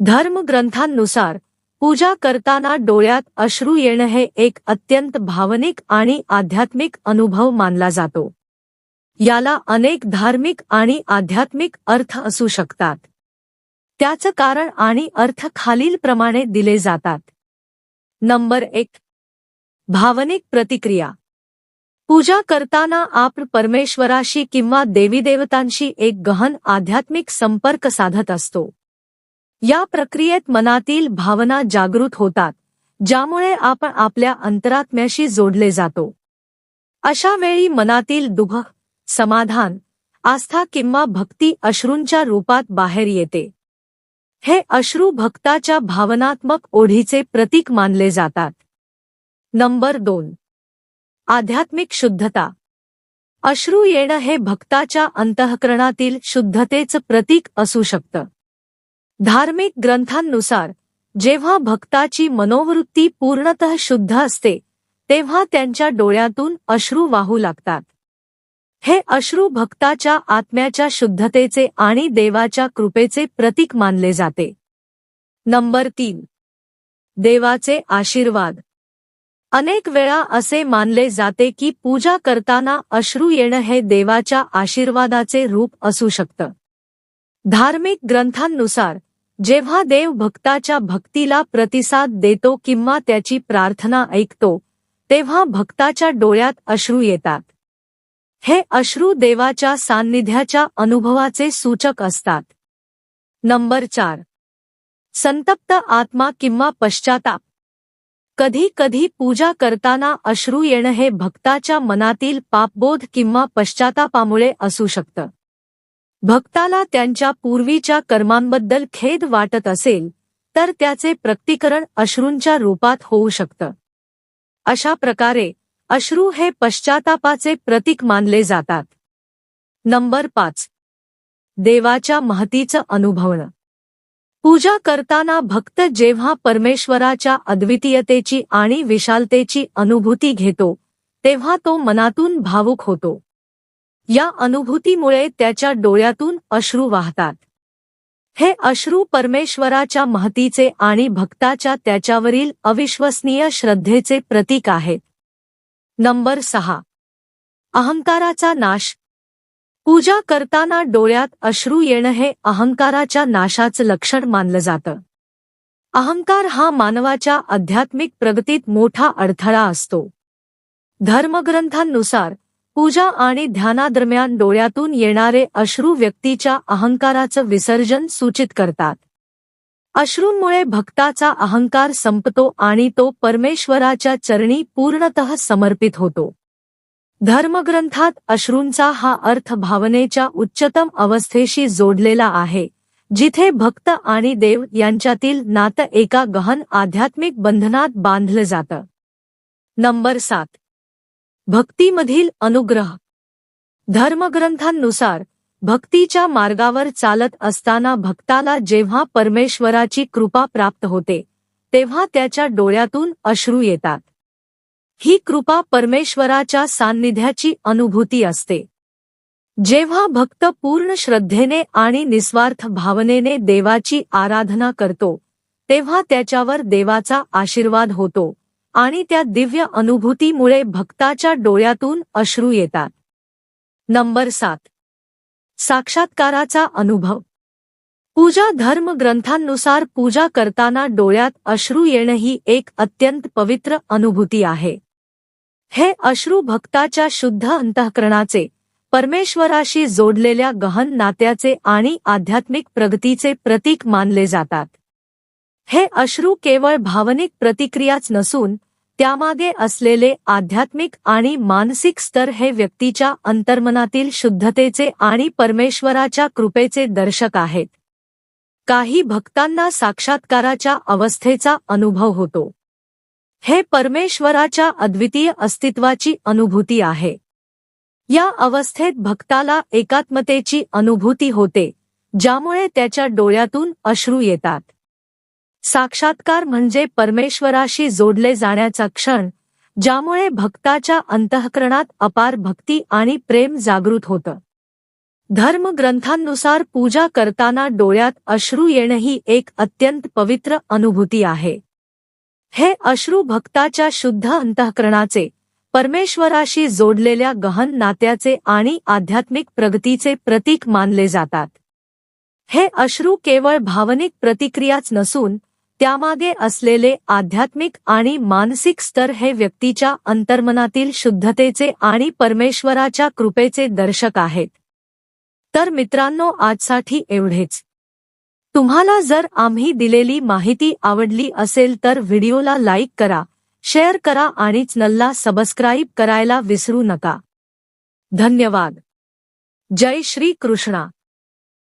धर्मग्रंथांनुसार पूजा करताना डोळ्यात अश्रू येणं हे एक अत्यंत भावनिक आणि आध्यात्मिक अनुभव मानला जातो. याला अनेक धार्मिक आणि आध्यात्मिक अर्थ असू शकतात. त्याचं कारण आणि अर्थ खालीलप्रमाणे दिले जातात. नंबर एक. भावनिक प्रतिक्रिया. पूजा करताना आपण परमेश्वराशी किंवा देवीदेवतांशी एक गहन आध्यात्मिक संपर्क साधत असतो. या प्रक्रियेत मनातील भावना जागृत होतात ज्यामुळे आपण आपल्या अंतरात्म्याशी जोडले जातो. अशा वेळी मनातील दुःख समाधान आस्था किंवा भक्ती अश्रूंच्या रूपात बाहेर येते. हे अश्रू भक्ताच्या भावनात्मक ओढीचे प्रतीक मानले जातात. नंबर दोन. आध्यात्मिक शुद्धता. अश्रू येणं हे भक्ताच्या अंतःकरणातील शुद्धतेचं प्रतीक असू शकतं. धार्मिक ग्रंथांनुसार जेव्हा भक्ताची मनोवृत्ती पूर्णतः शुद्ध असते तेव्हा त्यांच्या डोळ्यातून अश्रू वाहू लागतात. हे अश्रू भक्ताच्या आत्म्याच्या शुद्धतेचे आणि देवाच्या कृपेचे प्रतीक मानले जाते. नंबर तीन. देवाचे आशीर्वाद. अनेक वेळा असे मानले जाते की पूजा करताना अश्रू येणं हे देवाच्या आशीर्वादाचे रूप असू शकतं. धार्मिक ग्रंथांनुसार जेव्हा देव भक्ताच्या भक्तीला प्रतिसाद देतो किंवा त्याची प्रार्थना ऐकतो तेव्हा भक्ताच्या डोळ्यात अश्रू येतात. हे अश्रू देवाच्या सान्निध्याच्या अनुभवाचे सूचक असतात. नंबर चार. संतप्त आत्मा किंवा पश्चाताप. कधी कधी पूजा करताना अश्रू येणं हे भक्ताच्या मनातील पापबोध किंवा पश्चातापामुळे असू शकतं. भक्ताला त्यांच्या पूर्वीच्या कर्मांबद्दल खेद वाटत असेल तर त्याचे प्रक्तीकरण अश्रूंच्या रूपात होऊ शकतं. अशा प्रकारे अश्रू हे पश्चातापाचे प्रतीक मानले जातात. नंबर पाच. देवाच्या महतीचं अनुभवणं. पूजा करताना भक्त जेव्हा परमेश्वराच्या अद्वितीयतेची आणि विशालतेची अनुभूती घेतो तेव्हा तो मनातून भावुक होतो. या अनुभूतीमुळे त्याच्या डोळ्यातून अश्रू वाहतात. हे अश्रू परमेश्वराच्या महतीचे आणि भक्ताच्या त्याच्यावरील अविश्वसनीय श्रद्धेचे प्रतीक आहेत. नंबर सहा. अहंकाराचा नाश. पूजा करताना डोळ्यात अश्रू येणं हे अहंकाराच्या नाशाचं लक्षण मानलं जातं. अहंकार हा मानवाच्या आध्यात्मिक प्रगतीत मोठा अडथळा असतो. धर्मग्रंथांनुसार पूजा आणि ध्यानादरम्यान डोळ्यातून येणारे अश्रू व्यक्तीच्या अहंकाराचं विसर्जन सूचित करतात. अश्रूंमुळे भक्ताचा अहंकार संपतो आणि तो परमेश्वराच्या चरणी पूर्णतः समर्पित होतो. धर्मग्रंथात अश्रूंचा हा अर्थ भावनेच्या उच्चतम अवस्थेशी जोडलेला आहे जिथे भक्त आणि देव यांच्यातील नातं एका गहन आध्यात्मिक बंधनात बांधलं जातं. नंबर सात. भक्तीमधील अनुग्रह. धर्मग्रंथांनुसार भक्तीच्या मार्गावर चालत असताना भक्ताला जेव्हा परमेश्वराची कृपा प्राप्त होते तेव्हा त्याच्या डोळ्यातून अश्रू येतात. ही कृपा परमेश्वराच्या सान्निध्याची अनुभूती असते. जेव्हा भक्त पूर्ण श्रद्धेने आणि निस्वार्थ भावनेने देवाची आराधना करतो तेव्हा त्याच्यावर देवाचा आशीर्वाद होतो. आणि त्या दिव्य अनुभूतीमुळे भक्ताच्या डोळ्यातून अश्रू येतात. नंबर सात. साक्षात्काराचा अनुभव. पूजा धर्म ग्रंथांनुसार पूजा करताना डोळ्यात अश्रू येणं ही एक अत्यंत पवित्र अनुभूती आहे. हे अश्रू भक्ताच्या शुद्ध अंतःकरणाचे परमेश्वराशी जोडलेल्या गहन नात्याचे आणि आध्यात्मिक प्रगतीचे प्रतीक मानले जातात. हे अश्रू केवळ भावनिक प्रतिक्रियाच नसून त्यामागे असलेले आध्यात्मिक आणि मानसिक स्तर हे व्यक्तीच्या अंतर्मनातील शुद्धतेचे आणि परमेश्वराच्या कृपेचे दर्शक आहेत. काही भक्तांना साक्षात्काराच्या अवस्थेचा अनुभव होतो. हे परमेश्वराच्या अद्वितीय अस्तित्वाची अनुभूती आहे. या अवस्थेत भक्ताला एकात्मतेची अनुभूती होते ज्यामुळे त्याच्या डोळ्यातून अश्रू येतात. साक्षात्कार म्हणजे परमेश्वराशी जोडले जाण्याचा क्षण ज्यामुळे भक्ताच्या अंतःकरणात अपार भक्ती आणि प्रेम जागृत होतं. धर्मग्रंथांनुसार पूजा करताना डोळ्यात अश्रू येणं ही एक अत्यंत पवित्र अनुभूती आहे. हे अश्रू भक्ताच्या शुद्ध अंतःकरणाचे परमेश्वराशी जोडलेल्या गहन नात्याचे आणि आध्यात्मिक प्रगतीचे प्रतीक मानले जातात. हे अश्रू केवळ भावनिक प्रतिक्रियाच नसून त्यामागे असलेले आध्यात्मिक आणि मानसिक स्तर हे व्यक्तीच्या अंतर्मनातील शुद्धतेचे आणि परमेश्वराच्या कृपेचे दर्शक आहेत. तर मित्रांनो आजसाठी एवढेच. तुम्हाला जर आम्ही दिलेली माहिती आवडली असेल तर व्हिडिओला लाईक करा शेअर करा आणि चॅनलला सबस्क्राईब करायला विसरू नका. धन्यवाद. जय श्री कृष्णा.